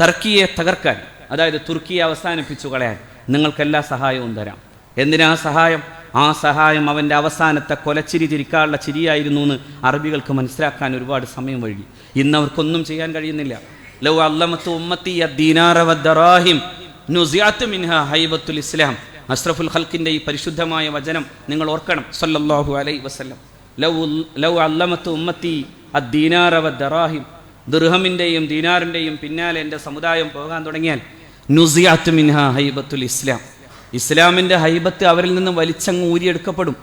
ടർക്കിയെ തകർക്കാൻ അതായത് തുർക്കിയെ അവസാനിപ്പിച്ചു കളയാൻ നിങ്ങൾക്കെല്ലാ സഹായവും തരാം. എന്തിനാ സഹായം? ആ സഹായം അവന്റെ അവസാനത്തെ കൊലച്ചിരി തിരിക്കാനുള്ള ചിരിയായിരുന്നു എന്ന് അറബികൾക്ക് മനസ്സിലാക്കാൻ ഒരുപാട് സമയം വഴി ഇന്ന് അവർക്കൊന്നും ചെയ്യാൻ കഴിയുന്നില്ല. ലൗ അല്ലമത്ത് ഉമ്മത്തി അദ്ദീനാറ വദ്ദറാഹിം നുസിയാത്ത് മിൻഹ ഹൈബത്തുൽ ഇസ്ലാം. അഷ്റഫുൽ ഖൽക്കിന്റെ ഈ പരിശുദ്ധമായ വചനം നിങ്ങൾ ഓർക്കണം. സല്ലല്ലാഹു അലൈ വസല്ലം. ലൗ ലൗ അല്ലമത്ത് ഉമ്മത്തി അദ്ദീനാറ വദ്ദറാഹിം ദുർഹമിന്റെയും ദീനാറിന്റെയും പിന്നാലെ എന്റെ സമുദായം പോകാൻ തുടങ്ങിയാൽ നുസിയാത്ത് മിൻഹ ഹൈബത്തുൽ ഇസ്ലാം. ഇസ്ലാമിന്റെ ഹൈബത്ത് അവരിൽ നിന്ന് വലിച്ചങ്ങ് ഊരിയെടുക്കപ്പെടും.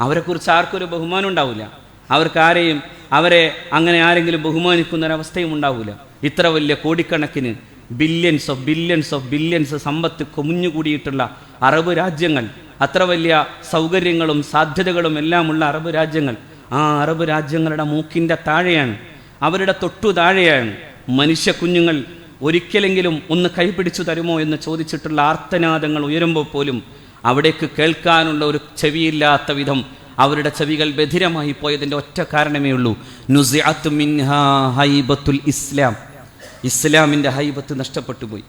അവരെക്കുറിച്ച് ആർക്കൊരു ബഹുമാനം ഉണ്ടാവില്ല അവർക്ക് ആരെയും അവരെ അങ്ങനെ ആരെങ്കിലും ബഹുമാനിക്കുന്ന ഒരവസ്ഥയും ഉണ്ടാവില്ല ഇത്ര വലിയ കോടിക്കണക്കിന് billions of billions of billions സമ്പത്ത് കുമിഞ്ഞുകൂടിയിട്ടുള്ള അറബ് രാജ്യങ്ങൾ അത്ര വലിയ സൗകര്യങ്ങളും സാധ്യതകളും എല്ലാമുള്ള അറബ് രാജ്യങ്ങൾ ആ അറബ് രാജ്യങ്ങളുടെ മൂക്കിന്റെ താഴെയാണ് അവരുടെ തൊട്ടു താഴെയാണ്. മനുഷ്യ കുഞ്ഞുങ്ങൾ ഒരിക്കലെങ്കിലും ഒന്ന് കൈപിടിച്ചു തരുമോ എന്ന് ചോദിച്ചിട്ടുള്ള ആർത്തനാദങ്ങൾ ഉയരുമ്പോൾ പോലും അവിടേക്ക് കേൾക്കാനുള്ള ഒരു ചെവിയില്ലാത്ത വിധം അവരുടെ ചെവികൾ ബധിരമായി പോയതിന്റെ ഒറ്റ കാരണമേ ഉള്ളൂ. നുസിഅത്ത് മിൻഹാ ഹൈബത്തുൽ ഇസ്ലാം. ഇസ്ലാമിന്റെ ഹൈബത്ത് നഷ്ടപ്പെട്ടു പോയി.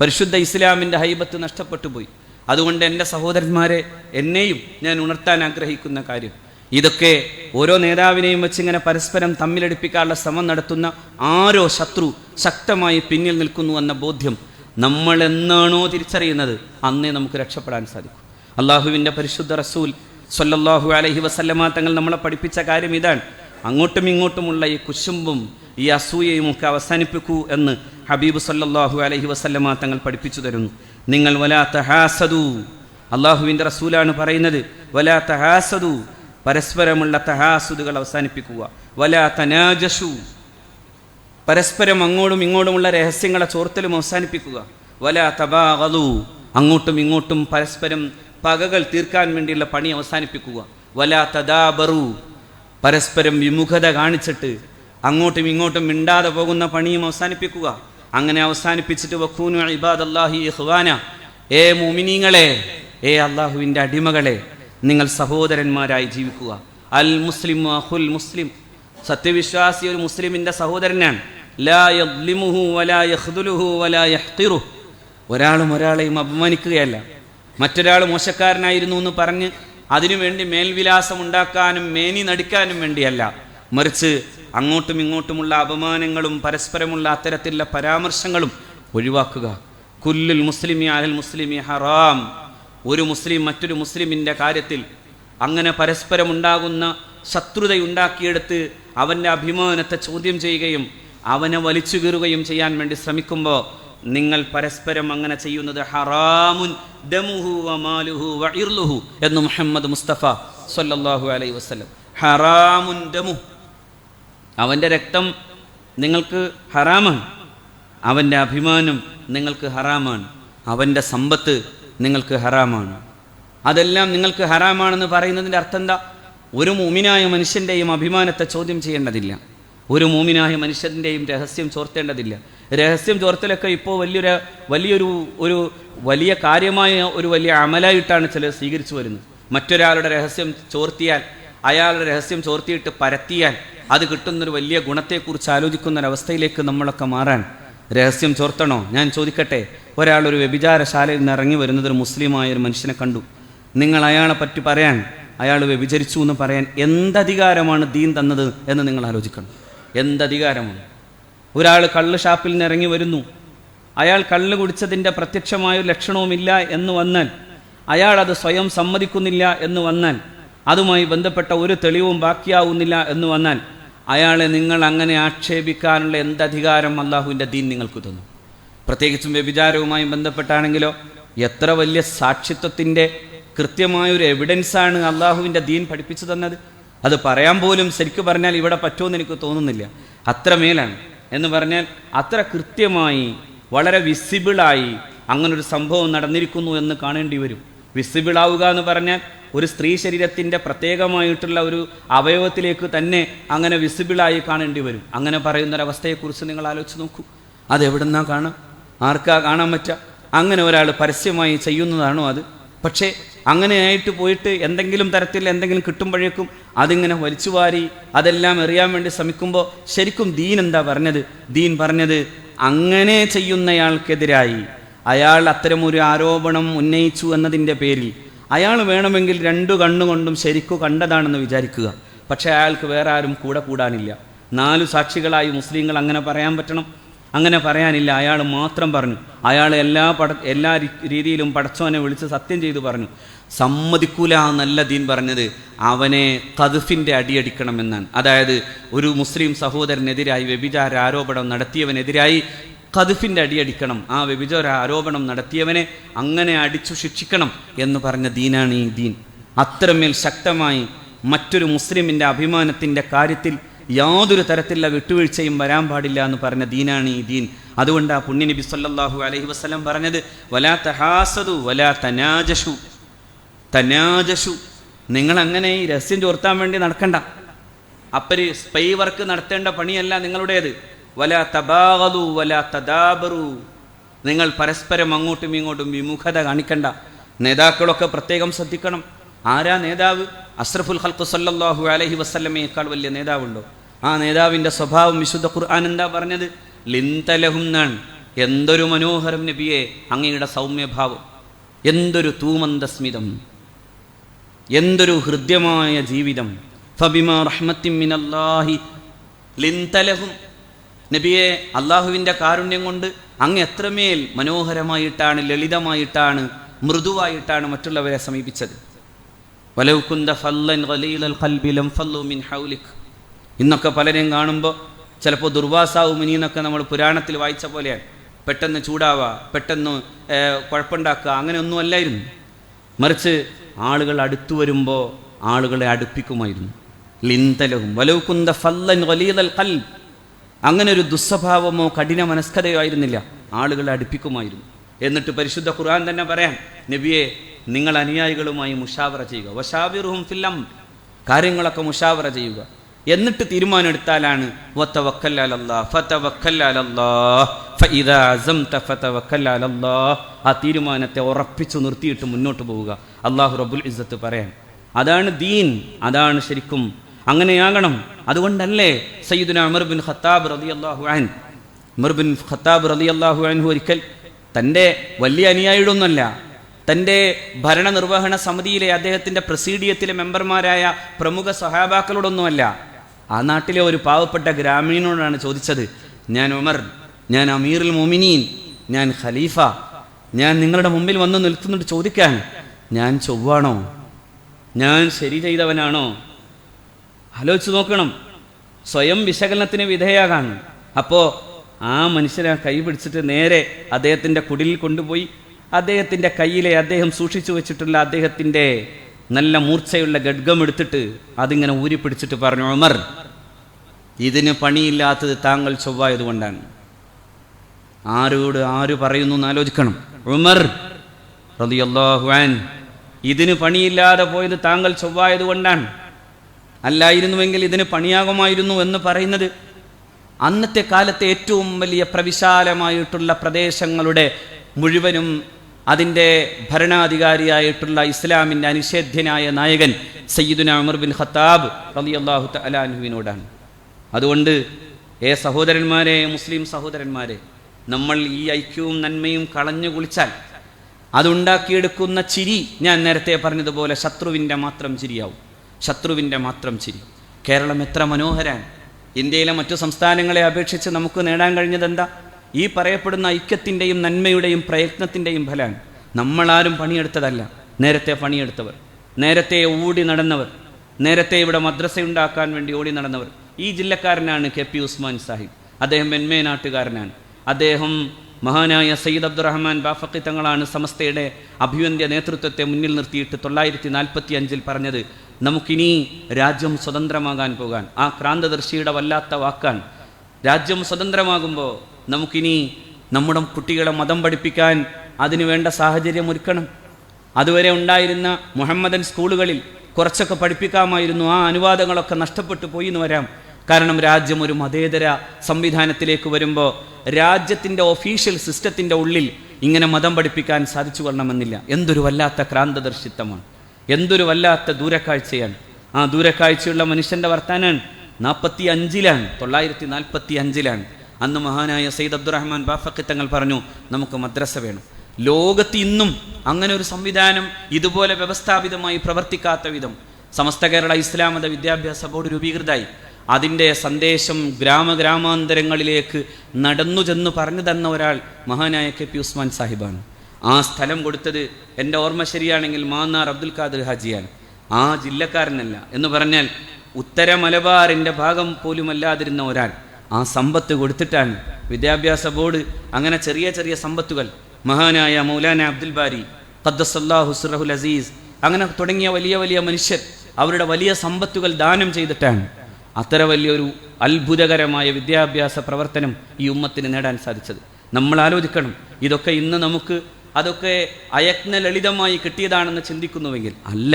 പരിശുദ്ധ ഇസ്ലാമിന്റെ ഹൈബത്ത് നഷ്ടപ്പെട്ടു പോയി. അതുകൊണ്ട് എന്റെ സഹോദരന്മാരെ എന്നെയും ഞാൻ ഉണർത്താൻ ആഗ്രഹിക്കുന്ന കാര്യം ഇതൊക്കെ ഓരോ നേതാവിനെയും വെച്ച് ഇങ്ങനെ പരസ്പരം തമ്മിലടിപ്പിക്കാനുള്ള ശ്രമം നടത്തുന്ന ആരോ ശത്രു ശക്തമായി പിന്നിൽ നിൽക്കുന്നു എന്ന ബോധ്യം നമ്മൾ എന്നാണോ തിരിച്ചറിയുന്നത്? അന്നേ നമുക്ക് രക്ഷപ്പെടാൻ സാധിക്കും. അള്ളാഹുവിന്റെ പരിശുദ്ധ റസൂൽ സല്ലല്ലാഹു അലഹി വസല്ലമ തങ്ങൾ നമ്മളെ പഠിപ്പിച്ച കാര്യം ഇതാണ്. അങ്ങോട്ടും ഇങ്ങോട്ടുമുള്ള ഈ കുശുമ്പും ഈ അസൂയയും ഒക്കെ അവസാനിപ്പിക്കൂ എന്ന് ഹബീബ് സല്ലല്ലാഹു അലഹി വസല്ലമ തങ്ങൾ പഠിപ്പിച്ചു തരുന്നു. നിങ്ങൾ വലാത്ത ഹാസദു അള്ളാഹുവിന്റെ റസൂലാണ് പറയുന്നത് വലാത്ത തഹാസദു. പരസ്പരമുള്ള തഹാസുദുകൾ അവസാനിപ്പിക്കുക. വല തനാജസു. പരസ്പരം അങ്ങോട്ടും ഇങ്ങോട്ടുമുള്ള രഹസ്യങ്ങളെ ചോർത്തലും അവസാനിപ്പിക്കുക. വല തബാകതു അങ്ങോട്ടും ഇങ്ങോട്ടും പരസ്പരം പകകൾ തീർക്കാൻ വേണ്ടിയുള്ള പണി അവസാനിപ്പിക്കുക. വല തദാബറു. പരസ്പരം വിമുഖത കാണിച്ചിട്ട് അങ്ങോട്ടും ഇങ്ങോട്ടും മിണ്ടാതെ പോകുന്ന പണിയും അവസാനിപ്പിക്കുക. അങ്ങനെ അവസാനിപ്പിച്ചിട്ട് വഖൂനു ഇബാദല്ലാഹി ഇഖ്വാന. ഏ മോമിനീങ്ങളെ ഏ അള്ളാഹുവിന്റെ അടിമകളെ നിങ്ങൾ സഹോദരന്മാരായി ജീവിക്കുക. അൽ മുസ്ലിം അഹുൽ മുസ്ലിം. സത്യവിശ്വാസി ഒരു മുസ്ലിമിന്റെ സഹോദരനാണ്. ഒരാളും ഒരാളെയും അപമാനിക്കുകയല്ല. മറ്റൊരാൾ മോശക്കാരനായിരുന്നു എന്ന് പറഞ്ഞ് അതിനുവേണ്ടി മേൽവിലാസം ഉണ്ടാക്കാനും മേനി നടിക്കാനും വേണ്ടിയല്ല. മറിച്ച് അങ്ങോട്ടും ഇങ്ങോട്ടുമുള്ള അപമാനങ്ങളും പരസ്പരമുള്ള അത്തരത്തിലുള്ള പരാമർശങ്ങളും ഒഴിവാക്കുക. കുല്ലുൽ മുസ്ലിമി അലൽ മുസ്ലിമി ഹറാം. ഒരു മുസ്ലിം മറ്റൊരു മുസ്ലിമിന്റെ കാര്യത്തിൽ അങ്ങനെ പരസ്പരമുണ്ടാകുന്ന ശത്രുതയുണ്ടാക്കിയെടുത്ത് അവന്റെ അഭിമാനത്തെ ചോദ്യം ചെയ്യുകയും അവനെ വലിച്ചു കീറുകയും ചെയ്യാൻ വേണ്ടി ശ്രമിക്കുമ്പോൾ നിങ്ങൾ പരസ്പരം അങ്ങനെ ചെയ്യുന്നത് ഹറാമുൻ ദമുഹു വമാലുഹു വഇർലുഹു എന്ന് മുഹമ്മദ് മുസ്തഫ സല്ലല്ലാഹു അലൈഹി വസല്ലം. ഹറാമുൻ ദമു. അവന്റെ രക്തം നിങ്ങൾക്ക് ഹറാമാണ്. അവന്റെ അഭിമാനം നിങ്ങൾക്ക് ഹറാമാണ്. അവന്റെ സമ്പത്ത് നിങ്ങൾക്ക് ഹറാമാണ്. അതെല്ലാം നിങ്ങൾക്ക് ഹറാമാണെന്ന് പറയുന്നതിന്റെ അർത്ഥം എന്താ? ഒരു മൂമിനായ മനുഷ്യന്റെയും അഭിമാനത്തെ ചോദ്യം ചെയ്യേണ്ടതില്ല. ഒരു മൂമിനായ മനുഷ്യന്റെയും രഹസ്യം ചോർത്തേണ്ടതില്ല. രഹസ്യം ചോർത്തലൊക്കെ ഇപ്പോൾ വലിയൊരു വലിയൊരു ഒരു വലിയ കാര്യമായ ഒരു വലിയ അമലായിട്ടാണ് ചിലർ സ്വീകരിച്ചു വരുന്നത്. മറ്റൊരാളുടെ രഹസ്യം ചോർത്തിയാൽ അയാളുടെ രഹസ്യം ചോർത്തിയിട്ട് പരത്തിയാൽ അത് കിട്ടുന്നൊരു വലിയ ഗുണത്തെക്കുറിച്ച് ആലോചിക്കുന്ന ഒരവസ്ഥയിലേക്ക് നമ്മളൊക്കെ മാറാൻ രഹസ്യം ചോർത്തണോ? ഞാൻ ചോദിക്കട്ടെ. ഒരാൾ ഒരു വ്യഭിചാരശാലയിൽ നിന്ന് ഇറങ്ങി വരുന്നത് ഒരു മുസ്ലിമായ ഒരു മനുഷ്യനെ കണ്ടു. നിങ്ങൾ അയാളെ പറ്റി പറയാൻ അയാൾ വ്യഭിചരിച്ചു എന്ന് പറയാൻ എന്തധികാരമാണ് ദീൻ തന്നത് എന്ന് നിങ്ങൾ ആലോചിക്കണം. എന്തധികാരമാണ്? ഒരാൾ കള്ള് ഷാപ്പിൽ നിന്ന് ഇറങ്ങി വരുന്നു. അയാൾ കള്ള് കുടിച്ചതിന്റെ പ്രത്യക്ഷമായ ലക്ഷണവുമില്ല എന്ന് വന്നാൽ അയാൾ അത് സ്വയം സമ്മതിക്കുന്നില്ല എന്ന് വന്നാൽ അതുമായി ബന്ധപ്പെട്ട ഒരു തെളിവും ബാക്കിയാവുന്നില്ല എന്ന് വന്നാൽ അയാളെ നിങ്ങൾ അങ്ങനെ ആക്ഷേപിക്കാനുള്ള എന്തധികാരം അള്ളാഹുവിന്റെ ദീൻ നിങ്ങൾക്ക് തന്നു. പ്രത്യേകിച്ചും വ്യഭിചാരവുമായി ബന്ധപ്പെട്ടാണെങ്കിലോ എത്ര വലിയ സാക്ഷിത്വത്തിന്റെ കൃത്യമായൊരു എവിഡൻസാണ് അള്ളാഹുവിന്റെ ദീൻ പഠിപ്പിച്ചു തന്നത്. അത് പറയാൻ പോലും ശരിക്കും പറഞ്ഞാൽ ഇവിടെ പറ്റുമെന്ന് എനിക്ക് തോന്നുന്നില്ല. അത്രമേലാണ് എന്ന് പറഞ്ഞാൽ അത്ര കൃത്യമായി വളരെ വിസിബിളായി അങ്ങനൊരു സംഭവം നടന്നിരിക്കുന്നു എന്ന് കാണേണ്ടി വരും. വിസിബിളാവുക എന്ന് പറഞ്ഞാൽ ഒരു സ്ത്രീ ശരീരത്തിന്റെ പ്രത്യേകമായിട്ടുള്ള ഒരു അവയവത്തിലേക്ക് തന്നെ അങ്ങനെ വിസിബിളായി കാണേണ്ടി വരും. അങ്ങനെ പറയുന്നൊരവസ്ഥയെക്കുറിച്ച് നിങ്ങൾ ആലോചിച്ച് നോക്കൂ. അത് എവിടുന്നാ കാണാം? ആർക്കാ കാണാൻ പറ്റുക അങ്ങനെ ഒരാൾ പരസ്യമായി ചെയ്യുന്നതാണോ അത്? പക്ഷേ അങ്ങനെയായിട്ട് പോയിട്ട് എന്തെങ്കിലും തരത്തിൽ എന്തെങ്കിലും കിട്ടുമ്പോഴേക്കും അതിങ്ങനെ വലിച്ചുവാരി അതെല്ലാം എറിയാൻ വേണ്ടി ശ്രമിക്കുമ്പോൾ ശരിക്കും ദീൻ എന്താ പറഞ്ഞത്? ദീൻ പറഞ്ഞത് അങ്ങനെ ചെയ്യുന്നയാൾക്കെതിരായി. അയാൾ അത്തരമൊരു ആരോപണം ഉന്നയിച്ചു എന്നതിന്റെ പേരിൽ അയാൾ വേണമെങ്കിൽ രണ്ടു കണ്ണുകൊണ്ടും ശരിക്കു കണ്ടതാണെന്ന് വിചാരിക്കുക. പക്ഷേ അയാൾക്ക് വേറെ ആരും കൂടെ കൂടാനില്ല. നാലു സാക്ഷികളായി മുസ്ലിങ്ങൾ അങ്ങനെ പറയാൻ പറ്റണം? അങ്ങനെ പറയാനില്ല. അയാൾ മാത്രം പറഞ്ഞു. അയാൾ എല്ലാ പട എല്ലാ രീതിയിലും പടച്ചവനെ വിളിച്ച് സത്യം ചെയ്തു പറഞ്ഞു. സമ്മതിക്കൂല നല്ല ദീൻ പറഞ്ഞത്. അവനെ കതുഫിന്റെ അടിയടിക്കണമെന്നാണ്. അതായത് ഒരു മുസ്ലിം സഹോദരനെതിരായി വ്യഭിചാര ആരോപണം നടത്തിയവനെതിരായി കതുഫിന്റെ അടിയടിക്കണം ആ വ്യഭിചാര ആരോപണം നടത്തിയവനെ അങ്ങനെ അടിച്ചു ശിക്ഷിക്കണം എന്ന് പറഞ്ഞ ദീനാണ് ഈ ദീൻ. അത്രമേൽ ശക്തമായി മറ്റൊരു മുസ്ലിമിന്റെ അഭിമാനത്തിന്റെ കാര്യത്തിൽ യാതൊരു തരത്തിലുള്ള വിട്ടുവീഴ്ചയും വരാൻ പാടില്ല എന്ന് പറഞ്ഞ ദീനാണ് ഈ ദീൻ. അതുകൊണ്ട് ആ പുണ്യ നബി സല്ലാഹു അലഹി വസ്ലം പറഞ്ഞത് വലാ തഹാസതു വലാ തനാജഷു. തനാജഷു. നിങ്ങൾ അങ്ങനെ ഈ രഹസ്യം ചോർത്താൻ വേണ്ടി നടക്കണ്ട. അപ്പര് സ്പൈ വർക്ക് നടത്തേണ്ട പണിയല്ല നിങ്ങളുടേത്. വല തബാഗതു വല തദാബറു. നിങ്ങൾ പരസ്പരം അങ്ങോട്ടും ഇങ്ങോട്ടും വിമുഖത കാണിക്കണ്ട. നേതാക്കളൊക്കെ പ്രത്യേകം ശ്രദ്ധിക്കണം. ആരാ നേതാവ്? അസ്രഫുൽ ഹൽക്കു സല്ലാഹു അലഹി വസ്ല്ലമയേക്കാൾ വലിയ നേതാവുണ്ടോ? ആ നേതാവിന്റെ സ്വഭാവം വിശുദ്ധ ഖുർആൻ എന്താ പറഞ്ഞത്? ലിന്തലഹും എന്തൊരു മനോഹരം നബിയെ അങ്ങയുടെ സൗമ്യഭാവം. എന്തൊരു തൂമന്ദസ്മിതം. എന്തൊരു ഹൃദ്യമായ ജീവിതം. ഫബിമ റഹ്മത്തിൻ മിനല്ലാഹി ലിന്തലഹും. നബിയെ അള്ളാഹുവിന്റെ കാരുണ്യം കൊണ്ട് അങ്ങ് എത്രമേൽ മനോഹരമായിട്ടാണ് ലളിതമായിട്ടാണ് മൃദുവായിട്ടാണ് മറ്റുള്ളവരെ സമീപിച്ചത്. ഫല്ലൻ ഫല്ലു മിൻ ഇന്നൊക്കെ പലരെയും കാണുമ്പോൾ ചിലപ്പോൾ ദുർവാസാവു എന്നൊക്കെ നമ്മൾ പുരാണത്തിൽ വായിച്ച പോലെയാണ്. പെട്ടെന്ന് ചൂടാവുക പെട്ടെന്ന് കുഴപ്പമുണ്ടാക്കുക അങ്ങനെയൊന്നും അല്ലായിരുന്നു. മറിച്ച് ആളുകൾ അടുത്തു വരുമ്പോൾ ആളുകളെ അടുപ്പിക്കുമായിരുന്നു. ലിന്തലവും വലവുക്കുന്ത ഫല്ലൻ വലിയതൽ കൽ അങ്ങനെ ഒരു ദുസ്വഭാവമോ കഠിന മനസ്കതയോ ആയിരുന്നില്ല. ആളുകളെ അടുപ്പിക്കുമായിരുന്നു. എന്നിട്ട് പരിശുദ്ധ ഖുർആൻ തന്നെ പറയാം നബിയെ നിങ്ങൾ അനുയായികളുമായി മുഷാവറ ചെയ്യുക. വശാവിറുഹും ഫില്ലം കാര്യങ്ങളൊക്കെ മുഷാവറ ചെയ്യുക. എന്നിട്ട് തീരുമാനമെടുത്താലാണ്. ആ തീരുമാനത്തെ ഉറപ്പിച്ചു നിർത്തിയിട്ട് മുന്നോട്ട് പോവുക. അള്ളാഹു റബുൽ ഇസ്സത്ത് പറയാൻ അതാണ് ദീൻ അതാണ് ശരിക്കും അങ്ങനെയാകണം. അതുകൊണ്ടല്ലേ സയ്യിദുന ഉമർ ബിൻ ഖത്താബ് റളിയല്ലാഹു അൻ അമർ ബിൻ ഖത്താബ് റളിയല്ലാഹു അൻഹു ഒരിക്കൽ തന്റെ വലിയ അനുയായിയുടെ തന്റെ ഭരണനിർവഹണ സമിതിയിലെ അദ്ദേഹത്തിന്റെ പ്രസീഡിയത്തിലെ മെമ്പർമാരായ പ്രമുഖ സഹാബാക്കളോടൊന്നുമല്ല. ആ നാട്ടിലെ ഒരു പാവപ്പെട്ട ഗ്രാമീണനോടാണ് ചോദിച്ചത് ഞാൻ ഉമർ ഞാൻ അമീറുൽ മോമിനീൻ ഞാൻ ഖലീഫ ഞാൻ നിങ്ങളുടെ മുമ്പിൽ വന്ന് നിൽക്കുന്നുണ്ട് ചോദിക്കാൻ. ഞാൻ ചൊവ്വാണോ? ഞാൻ ശരി ചെയ്തവനാണോ? ആലോചിച്ച് നോക്കണം. സ്വയം വിശകലനത്തിന് വിധേയാകാൻ അപ്പോൾ ആ മനുഷ്യനെ കൈ പിടിച്ചിട്ട് നേരെ അദ്ദേഹത്തിന്റെ കുടിലിൽ കൊണ്ടുപോയി അദ്ദേഹത്തിന്റെ കയ്യിലെ അദ്ദേഹം സൂക്ഷിച്ചു വെച്ചിട്ടുള്ള അദ്ദേഹത്തിന്റെ നല്ല മൂർച്ചയുള്ള ഗഡ്ഗം എടുത്തിട്ട് അതിങ്ങനെ ഊരി പിടിച്ചിട്ട് പറഞ്ഞു ഉമർ ഇതിന് പണിയില്ലാത്തത് താങ്കൾ ചൊവ്വായതുകൊണ്ടാണ് ആരോട് ആര് പറയുന്നു എന്ന് ആലോചിക്കണം. ഉമർ റളിയല്ലാഹു അൻ ഇതിന് പണിയില്ലാതെ പോയത് താങ്കൾ ചൊവ്വായതുകൊണ്ടാണ് അല്ലായിരുന്നുവെങ്കിൽ ഇതിന് പണിയാകുമായിരുന്നു എന്ന് പറയുന്നത്. അന്നത്തെ കാലത്തെ ഏറ്റവും വലിയ പ്രവിശാലമായിട്ടുള്ള പ്രദേശങ്ങളുടെ മുഴുവനും അതിന്റെ ഭരണാധികാരിയായിട്ടുള്ള ഇസ്ലാമിന്റെ അനിഷേധ്യനായ നായകൻ സയ്യിദുന അമർ ബിൻ ഖത്താബ് അള്ളാഹു അലാൻഹുവിനോടാണ് അതുകൊണ്ട് ഏ സഹോദരന്മാരെ മുസ്ലിം സഹോദരന്മാരെ നമ്മൾ ഈ ഐക്യവും നന്മയും കളഞ്ഞു കുളിച്ചാൽ അതുണ്ടാക്കിയെടുക്കുന്ന ചിരി ഞാൻ നേരത്തെ പറഞ്ഞതുപോലെ ശത്രുവിന്റെ മാത്രം ചിരിയാവും. ശത്രുവിന്റെ മാത്രം ചിരി. കേരളം എത്ര മനോഹരാണ്. ഇന്ത്യയിലെ മറ്റു സംസ്ഥാനങ്ങളെ അപേക്ഷിച്ച് നമുക്ക് നേടാൻ കഴിഞ്ഞത് എന്താ ഈ പറയപ്പെടുന്ന ഐക്യത്തിന്റെയും നന്മയുടെയും പ്രയത്നത്തിന്റെയും ഫലമാണ്. നമ്മളാരും പണിയെടുത്തതല്ല. നേരത്തെ പണിയെടുത്തവർ. നേരത്തെ ഓടി നടന്നവർ. നേരത്തെ ഇവിടെ മദ്രസയുണ്ടാക്കാൻ വേണ്ടി ഓടി നടന്നവർ. ഈ ജില്ലക്കാരനാണ് കെ പി ഉസ്മാൻ സാഹിബ്. അദ്ദേഹം വെന്മേ നാട്ടുകാരനാണ്. അദ്ദേഹം മഹാനായ സയ്യിദ് അബ്ദുറഹ്മാൻ ബാഫക്കി തങ്ങളാണ് സമസ്തയുടെ അഭിവന്ധ്യ നേതൃത്വത്തെ മുന്നിൽ നിർത്തിയിട്ട് തൊള്ളായിരത്തി നാൽപ്പത്തി അഞ്ചിൽ പറഞ്ഞത് നമുക്കിനി രാജ്യം സ്വതന്ത്രമാകാൻ പോകാൻ ആ ക്രാന്തദർശിയുടെ വല്ലാത്ത വാക്കാൻ രാജ്യം സ്വതന്ത്രമാകുമ്പോൾ നമുക്കിനി നമ്മുടെ കുട്ടികളെ മതം പഠിപ്പിക്കാൻ അതിനു വേണ്ട സാഹചര്യം ഒരുക്കണം. അതുവരെ ഉണ്ടായിരുന്ന മുഹമ്മദൻ സ്കൂളുകളിൽ കുറച്ചൊക്കെ പഠിപ്പിക്കാമായിരുന്നു ആ അനുവാദങ്ങളൊക്കെ നഷ്ടപ്പെട്ടു പോയി എന്ന് വരാം. കാരണം രാജ്യം ഒരു മതേതര സംവിധാനത്തിലേക്ക് വരുമ്പോൾ രാജ്യത്തിന്റെ ഒഫീഷ്യൽ സിസ്റ്റത്തിന്റെ ഉള്ളിൽ ഇങ്ങനെ മതം പഠിപ്പിക്കാൻ സാധിച്ചു കൊള്ളണമെന്നില്ല. എന്തൊരു വല്ലാത്ത ക്രാന്തദർശിത്വമാണ്. എന്തൊരു വല്ലാത്ത ദൂരക്കാഴ്ചയാണ്. ആ ദൂരക്കാഴ്ചയുള്ള മനുഷ്യന്റെ വർത്താനാണ്. നാൽപ്പത്തി അഞ്ചിലാണ് തൊള്ളായിരത്തി നാൽപ്പത്തി അഞ്ചിലാണ് അന്ന് മഹാനായ സയ്യിദ് അബ്ദുറഹ്മാൻ ബാഫക്കി തങ്ങൾ പറഞ്ഞു നമുക്ക് മദ്രസ വേണം. ലോകത്ത് ഇന്നും അങ്ങനെ ഒരു സംവിധാനം ഇതുപോലെ വ്യവസ്ഥാപിതമായി പ്രവർത്തിക്കാത്ത വിധം സമസ്ത കേരള ഇസ്ലാമത വിദ്യാഭ്യാസ ബോർഡ് രൂപീകൃതമായി. അതിന്റെ സന്ദേശം ഗ്രാമഗ്രാമാന്തരങ്ങളിലേക്ക് നടന്നു ചെന്ന് പറഞ്ഞു തന്ന ഒരാൾ മഹാനായ കെ പി ഉസ്മാൻ സാഹിബാണ്. ആ സ്ഥലം കൊടുത്തത് എന്റെ ഓർമ്മ ശരിയാണെങ്കിൽ മാന്നാർ അബ്ദുൽ ഖാദർ ഹാജിയാണ്. ആ ജില്ലക്കാരനല്ല. എന്ന് പറഞ്ഞാൽ ഉത്തര മലബാറിന്റെ ഭാഗം പോലുമല്ലാതിരുന്ന ഒരാൾ ആ സമ്പത്ത് കൊടുത്തിട്ടാണ് വിദ്യാഭ്യാസ ബോർഡ് അങ്ങനെ ചെറിയ ചെറിയ സമ്പത്തുകൾ. മഹാനായ മൗലാന അബ്ദുൽ ബാരി ഖദ്ദസല്ലാഹു സുറഹുൽ അസീസ് അങ്ങനെ തുടങ്ങിയ വലിയ വലിയ മനുഷ്യർ അവരുടെ വലിയ സമ്പത്തുകൾ ദാനം ചെയ്തിട്ടാണ് അത്ര വലിയൊരു അത്ഭുതകരമായ വിദ്യാഭ്യാസ പ്രവർത്തനം ഈ ഉമ്മത്തിന് നേടാൻ സാധിച്ചത്. നമ്മൾ ആലോചിക്കണം ഇതൊക്കെ ഇന്ന് നമുക്ക് അതൊക്കെ അയജ്ഞ ലളിതമായി കിട്ടിയതാണെന്ന് ചിന്തിക്കുന്നുവെങ്കിൽ അല്ല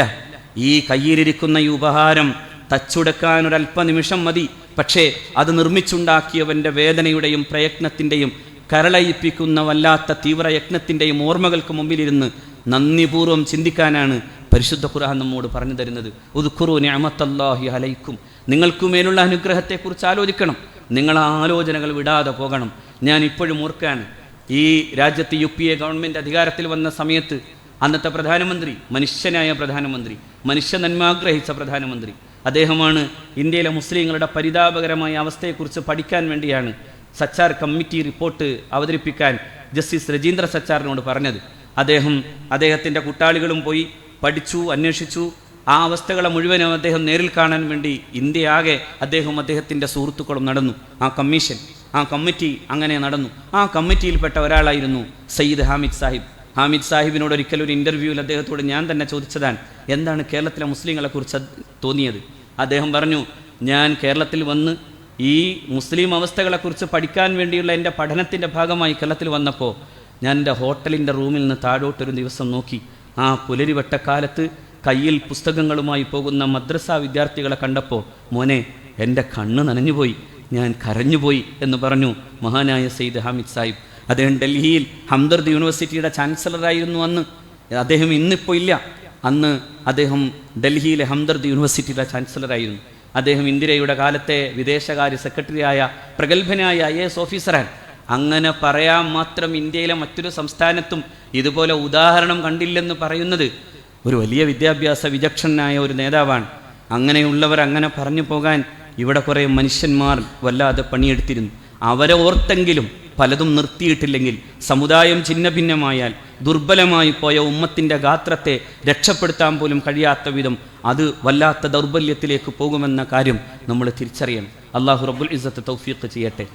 ഈ കയ്യിലിരിക്കുന്ന ഈ ഉപഹാരം തച്ചുടക്കാൻ ഒരു അല്പനിമിഷം മതി. പക്ഷേ അത് നിർമ്മിച്ചുണ്ടാക്കിയവന്റെ വേദനയുടെയും പ്രയത്നത്തിന്റെയും കരളയിപ്പിക്കുന്ന വല്ലാത്ത തീവ്രയത്നത്തിന്റെയും ഓർമ്മകൾക്ക് മുമ്പിലിരുന്ന് നന്ദിപൂർവം ചിന്തിക്കാനാണ് പരിശുദ്ധ ഖുർആൻ നമ്മോട് പറഞ്ഞു തരുന്നത്. ഉദ്ഖുറു ന്യാമത്തല്ലാഹി അലൈക്കും. നിങ്ങൾക്കുമേലുള്ള അനുഗ്രഹത്തെക്കുറിച്ച് ആലോചിക്കണം. നിങ്ങൾ ആലോചനകൾ വിടാതെ പോകണം. ഞാൻ ഇപ്പോഴും ഓർക്കാണ് ഈ രാജ്യത്ത് യു പി എ ഗവൺമെന്റ് അധികാരത്തിൽ വന്ന സമയത്ത് അന്നത്തെ പ്രധാനമന്ത്രി മനുഷ്യനായ പ്രധാനമന്ത്രി മനുഷ്യ നന്മാഗ്രഹിച്ച പ്രധാനമന്ത്രി. അദ്ദേഹമാണ് ഇന്ത്യയിലെ മുസ്ലിങ്ങളുടെ പരിതാപകരമായ അവസ്ഥയെക്കുറിച്ച് പഠിക്കാൻ വേണ്ടിയാണ് സച്ചാർ കമ്മിറ്റി റിപ്പോർട്ട് അവതരിപ്പിക്കാൻ ജസ്റ്റിസ് രജീന്ദ്ര സച്ചാറിനോട് പറഞ്ഞത്. അദ്ദേഹം അദ്ദേഹത്തിന്റെ കുട്ടാളികളും പോയി പഠിച്ചു അന്വേഷിച്ചു. ആ അവസ്ഥകളെ മുഴുവനും അദ്ദേഹം നേരിൽ കാണാൻ വേണ്ടി ഇന്ത്യയാകെ അദ്ദേഹം അദ്ദേഹത്തിന്റെ സുഹൃത്തുക്കളും നടന്നു. ആ കമ്മീഷൻ ആ കമ്മിറ്റി അങ്ങനെ നടന്നു. ആ കമ്മിറ്റിയിൽപ്പെട്ട ഒരാളായിരുന്നു സയ്യിദ് ഹാമിദ് സാഹിബ്. ഹാമിദ് സാഹിബിനോട് ഒരിക്കൽ ഒരു ഇന്റർവ്യൂവിൽ അദ്ദേഹത്തോട് ഞാൻ തന്നെ ചോദിച്ചതാണ് എന്താണ് കേരളത്തിലെ മുസ്ലിങ്ങളെക്കുറിച്ച് തോന്നിയത്? അദ്ദേഹം പറഞ്ഞു ഞാൻ കേരളത്തിൽ വന്ന് ഈ മുസ്ലിം അവസ്ഥകളെക്കുറിച്ച് പഠിക്കാൻ വേണ്ടിയുള്ള എന്റെ പഠനത്തിന്റെ ഭാഗമായി കേരളത്തിൽ വന്നപ്പോൾ ഞാൻ എന്റെ ഹോട്ടലിന്റെ റൂമിൽ നിന്ന് താഴോട്ടൊരു ദിവസം നോക്കി. ആ പുലരിവട്ടക്കാലത്ത് കയ്യിൽ പുസ്തകങ്ങളുമായി പോകുന്ന മദ്രസ വിദ്യാർത്ഥികളെ കണ്ടപ്പോൾ മോനെ എന്റെ കണ്ണ് നനഞ്ഞുപോയി. ഞാൻ കരഞ്ഞുപോയി എന്ന് പറഞ്ഞു മഹാനായ സെയ്ദ് ഹാമിദ് സാഹിബ്. അദ്ദേഹം ഡൽഹിയിൽ ഹംദർദ് യൂണിവേഴ്സിറ്റിയുടെ ചാൻസലറായിരുന്നു അന്ന്. അദ്ദേഹം ഇന്നിപ്പോൾ ഇല്ല. അന്ന് അദ്ദേഹം ഡൽഹിയിലെ ഹംദർദ് യൂണിവേഴ്സിറ്റിയുടെ ചാൻസലറായിരുന്നു അദ്ദേഹം ഇന്ദിരയുടെ കാലത്തെ വിദേശകാര്യ സെക്രട്ടറിയായ പ്രഗത്ഭനായ ഐ എസ് ഓഫീസറാണ്. അങ്ങനെ പറയാൻ മാത്രം ഇന്ത്യയിലെ മറ്റൊരു സംസ്ഥാനത്തും ഇതുപോലെ ഉദാഹരണം കണ്ടില്ലെന്ന് പറയുന്നത് ഒരു വലിയ വിദ്യാഭ്യാസ വിചക്ഷണനായ ഒരു നേതാവാണ്. അങ്ങനെയുള്ളവർ അങ്ങനെ പറഞ്ഞു പോകാൻ ഇവിടെ കുറേ മനുഷ്യന്മാർ വല്ലാതെ പണിയെടുത്തിരുന്നു. അവരെ ഓർത്തെങ്കിലും പലതും നിർത്തിയിട്ടില്ലെങ്കിൽ സമുദായം ചിന്ന ഭിന്നമായാൽ ദുർബലമായി പോയ ഉമ്മത്തിന്റെ ഗാത്രത്തെ രക്ഷപ്പെടുത്താൻ പോലും കഴിയാത്ത വിധം അത് വല്ലാത്ത ദൗർബല്യത്തിലേക്ക് പോകുമെന്ന കാര്യം നമ്മൾ തിരിച്ചറിയണം. അള്ളാഹു റബ്ബുൽ ഇസ്സത്ത് തൗഫീഖ് ചെയ്യട്ടെ.